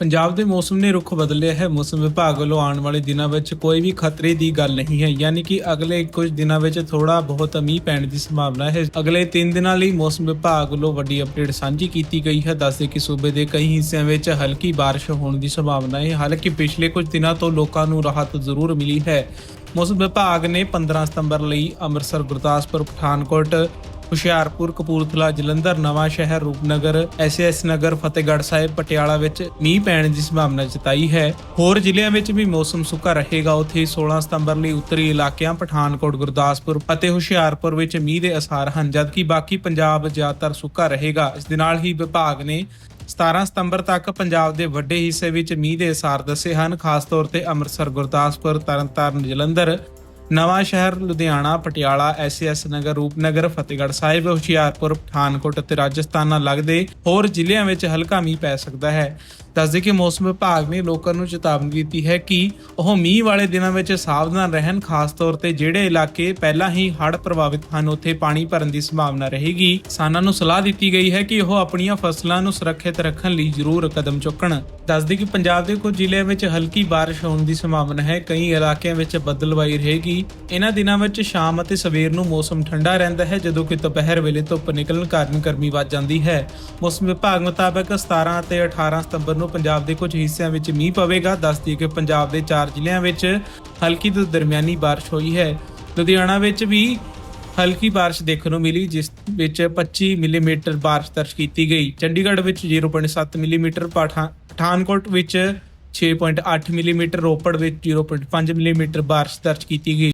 ਪੰਜਾਬ ਦੇ ਮੌਸਮ ਨੇ ਰੁਖ ਬਦਲਿਆ ਹੈ। ਮੌਸਮ ਵਿਭਾਗ ਵੱਲੋਂ ਆਉਣ ਵਾਲੇ ਦਿਨਾਂ ਵਿੱਚ ਕੋਈ ਵੀ ਖਤਰੇ ਦੀ ਗੱਲ ਨਹੀਂ ਹੈ। ਯਾਨੀ ਕਿ ਅਗਲੇ ਕੁਝ ਦਿਨਾਂ ਵਿੱਚ ਥੋੜਾ ਬਹੁਤ ਮੀਂਹ ਪੈਣ ਦੀ ਸੰਭਾਵਨਾ ਹੈ। ਅਗਲੇ 3 ਦਿਨਾਂ ਲਈ ਮੌਸਮ ਵਿਭਾਗ ਵੱਲੋਂ ਵੱਡੀ ਅਪਡੇਟ ਸਾਂਝੀ ਕੀਤੀ ਗਈ ਹੈ। ਦੱਸਦੇ ਕਿ ਸੂਬੇ ਦੇ ਕਈ ਹਿੱਸਿਆਂ ਵਿੱਚ ਹਲਕੀ ਬਾਰਿਸ਼ ਹੋਣ ਦੀ ਸੰਭਾਵਨਾ ਹੈ। ਹਾਲਾਂਕਿ ਪਿਛਲੇ ਕੁਝ ਦਿਨਾਂ ਤੋਂ ਲੋਕਾਂ ਨੂੰ ਰਾਹਤ ਜ਼ਰੂਰ ਮਿਲੀ ਹੈ। ਮੌਸਮ ਵਿਭਾਗ ਨੇ 15 ਸਤੰਬਰ ਲਈ ਅੰਮ੍ਰਿਤਸਰ, ਗੁਰਦਾਸਪੁਰ, ਪਠਾਨਕੋਟ ਹੁਸ਼ਿਆਰਪੁਰ, ਕਪੂਰਥਲਾ, ਜਲੰਧਰ, ਨਵਾਂ ਸ਼ਹਿਰ, ਰੂਪਨਗਰ ਐਸਐਸ ਨਗਰ, ਫਤਿਹਗੜ੍ਹ ਸਾਹਿਬ, ਪਟਿਆਲਾ ਵਿੱਚ ਮੀਂਹ ਪੈਣ ਦੀ ਸੰਭਾਵਨਾ ਜਤਾਈ ਹੈ। ਹੋਰ ਜ਼ਿਲ੍ਹਿਆਂ ਵਿੱਚ ਵੀ ਮੌਸਮ ਸੁੱਕਾ ਰਹੇਗਾ। ਉੱਥੇ 16 ਸਤੰਬਰ ਲਈ ਉੱਤਰੀ ਇਲਾਕਿਆਂ ਪਠਾਨਕੋਟ, ਗੁਰਦਾਸਪੁਰ ਅਤੇ ਹੁਸ਼ਿਆਰਪੁਰ ਵਿੱਚ ਮੀਂਹ ਦੇ ਅਸਾਰ ਹਨ, ਜਦਕਿ ਬਾਕੀ ਪੰਜਾਬ ਜ਼ਿਆਦਾਤਰ ਸੁੱਕਾ ਰਹੇਗਾ। ਇਸ ਦੇ ਨਾਲ ਹੀ ਵਿਭਾਗ ਨੇ 17 ਸਤੰਬਰ ਤੱਕ ਪੰਜਾਬ ਦੇ ਵੱਡੇ ਹਿੱਸੇ ਵਿੱਚ ਮੀਂਹ ਦੇ ਅਸਾਰ ਦੱਸੇ ਹਨ। ਖਾਸ ਤੌਰ ਤੇ ਅੰਮ੍ਰਿਤਸਰ, ਗੁਰਦਾਸਪੁਰ, ਤਰਨਤਾਰਨ, ਜਲੰਧਰ ਨਵਾਂ ਸ਼ਹਿਰ ਲੁਧਿਆਣਾ, ਪਟਿਆਲਾ ਐਸਐਸ ਨਗਰ, ਰੂਪਨਗਰ, ਫਤਿਹਗੜ੍ਹ ਸਾਹਿਬ, ਹੁਸ਼ਿਆਰਪੁਰ, ਪਠਾਨਕੋਟ ਅਤੇ ਰਾਜਸਥਾਨ ਨਾਲ ਲੱਗਦੇ ਹੋਰ ਜ਼ਿਲ੍ਹਿਆਂ ਵਿੱਚ ਹਲਕਾ ਮੀਂਹ ਪੈ ਸਕਦਾ ਹੈ। ਦੱਸਦੇ ਕਿ ਮੌਸਮ ਵਿਭਾਗ ਨੇ ਲੋਕਾਂ ਨੂੰ ਚੇਤਾਵਨੀ ਦਿੱਤੀ ਹੈ ਕਿ ਉਹ ਮੀਂਹ ਵਾਲੇ ਦਿਨਾਂ ਵਿੱਚ ਸਾਵਧਾਨ ਰਹਿਣ, ਖਾਸ ਤੌਰ ਤੇ ਜਿਹੜੇ ਇਲਾਕੇ ਪਹਿਲਾਂ ਹੀ ਹੜ੍ਹ ਪ੍ਰਭਾਵਿਤ ਹਨ, ਉੱਥੇ ਪਾਣੀ ਭਰਨ ਦੀ ਸੰਭਾਵਨਾ ਰਹੇਗੀ। ਕਿਸਾਨਾਂ ਨੂੰ ਸਲਾਹ ਦਿੱਤੀ ਗਈ ਹੈ ਕਿ ਉਹ ਆਪਣੀਆਂ ਫਸਲਾਂ ਨੂੰ ਸੁਰੱਖਿਅਤ ਰੱਖਣ ਲਈ ਜ਼ਰੂਰ ਕਦਮ ਚੁੱਕਣ। ਦੱਸਦੇ ਕਿ ਪੰਜਾਬ ਦੇ ਕੁਝ ਜ਼ਿਲ੍ਹਿਆਂ ਵਿੱਚ ਹਲਕੀ ਬਾਰਿਸ਼ ਹੋਣ ਦੀ ਸੰਭਾਵਨਾ ਹੈ। ਕਈ ਇਲਾਕਿਆਂ ਵਿੱਚ ਬੱਦਲਵਾਈ ਰਹੇਗੀ। ਇਹਨਾਂ ਦਿਨਾਂ ਵਿੱਚ ਸ਼ਾਮ ਅਤੇ ਸਵੇਰ ਨੂੰ ਮੌਸਮ ਠੰਡਾ ਰਹਿੰਦਾ ਹੈ, ਜਦੋਂ ਕਿ ਦੁਪਹਿਰ ਵੇਲੇ ਧੁੱਪ ਨਿਕਲਣ ਕਾਰਨ ਗਰਮੀ ਵੱਧ ਜਾਂਦੀ ਹੈ। ਮੌਸਮ ਵਿਭਾਗ ਮੁਤਾਬਕ 17 ਅਤੇ 18 ਸਤੰਬਰ ਨੂੰ ਪੰਜਾਬ ਦੇ ਕੁਝ ਹਿੱਸਿਆਂ ਵਿੱਚ ਮੀਂਹ ਪਵੇਗਾ। ਦੱਸਦੀ ਕਿ ਪੰਜਾਬ ਦੇ 4 ਜ਼ਿਲ੍ਹਿਆਂ ਵਿੱਚ ਹਲਕੀ ਤੋਂ ਦਰਮਿਆਨੀ ਬਾਰਿਸ਼ ਹੋਈ ਹੈ। ਲੁਧਿਆਣਾ ਵਿੱਚ ਵੀ ਹਲਕੀ ਬਾਰਿਸ਼ ਦੇਖਣ ਨੂੰ ਮਿਲੀ, ਜਿਸ ਵਿੱਚ 25 ਮਿਲੀਮੀਟਰ ਬਾਰਿਸ਼ ਦਰਜ ਕੀਤੀ ਗਈ। ਚੰਡੀਗੜ੍ਹ ਵਿੱਚ 0.7 ਮਿਲੀਮੀਟਰ, ਪਠਾ- ਪਠਾਨਕੋਟ ਵਿੱਚ 6.8 ਮਿਲੀਮੀਟਰ, ਰੋਪੜ ਵਿੱਚ 0.5 ਮਿਲੀਮੀਟਰ ਬਾਰਿਸ਼ ਦਰਜ ਕੀਤੀ ਗਈ।